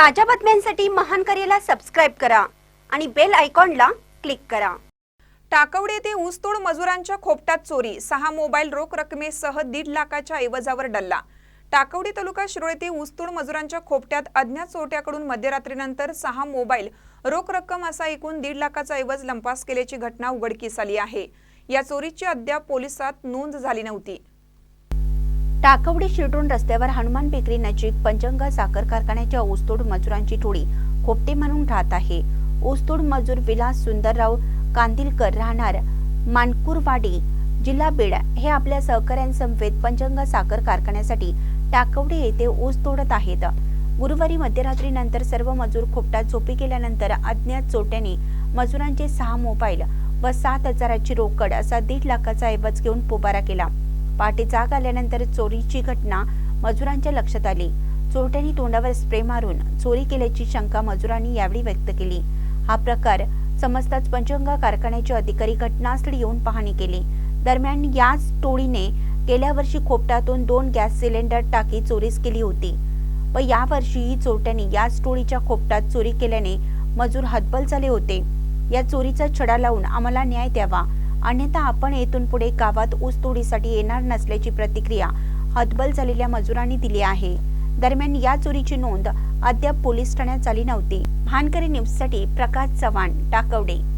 ताज्या बातम्यांसाठी महान करेला सबस्क्राईब करा आणि बेल आयकॉनला क्लिक करा. टाकवडे येथे ऊसतोड मजुरांच्या खोपटात चोरी. सहा मोबाईल रोख रकमेसह दीड लाखाच्या ऐवजावर डल्ला. टाकवडी तालुका शिरोळ येथे ऊसतोड मजुरांच्या खोपट्यात अज्ञात चोरट्याकडून मध्यरात्रीनंतर सहा मोबाईल रोख रक्कम असा एकूण दीड लाखाचा ऐवज लंपास केल्याची घटना उघडकीस आली आहे. या चोरीची अद्याप पोलिसात नोंद झाली नव्हती. टाकवडी शिरडून रस्त्यावर हनुमान बेकरी नजीक पंचंगा साखर कारखान्याच्या ऊसतोड मजुरांची टोळी खोपटे म्हणून राहत आहे. ऊसतोड मजूर विलास सुंदरराव कांदिलकर राहणार मानकुरवाडी जिल्हा बीड. हे आपल्या सहकाऱ्यांसमवेत पंचंगा साखर कारखान्यासाठी टाकवडे येथे ऊस तोडत आहेत. गुरुवारी मध्यरात्रीनंतर सर्व मजूर खोपटात झोपी गेल्यानंतर अज्ञात चोट्याने मजुरांचे सहा मोबाईल व सात हजाराची रोकड असा दीड लाखाचा ऐवज घेऊन पोबारा केला. पहाटे जाग आल्यानंतर चोरीची घटना मजुरांच्या लक्षात आली. चोरट्यांनी तोंडावर स्प्रे मारून चोरी केल्याची शंका मजुरांनी यावेळी व्यक्त केली. हा प्रकार समजताच पंचगंगा कारखान्याचे अधिकारी घटनास्थळी येऊन पाहणी केली. दरम्यान याच टोळीने गेल्या वर्षी खोपटातून दोन गॅस सिलेंडर टाकी चोरीस केली होती व यावर्षीही चोरट्यांनी याच टोळीच्या खोपटात चोरी केल्याने मजूर हतबल झाले होते. या चोरीचा छडा लावून आम्हाला न्याय द्यावा. अन्यथा आपण येथून पुढे गावात ऊसतोडीसाठी येणार नसल्याची प्रतिक्रिया हतबल झालेल्या मजुरांनी दिली आहे. दरम्यान या चोरीची नोंद अद्याप पोलीस ठाण्यात झाली नव्हती. भानकरी न्यूजसाठी प्रकाश चव्हाण टाकवडे.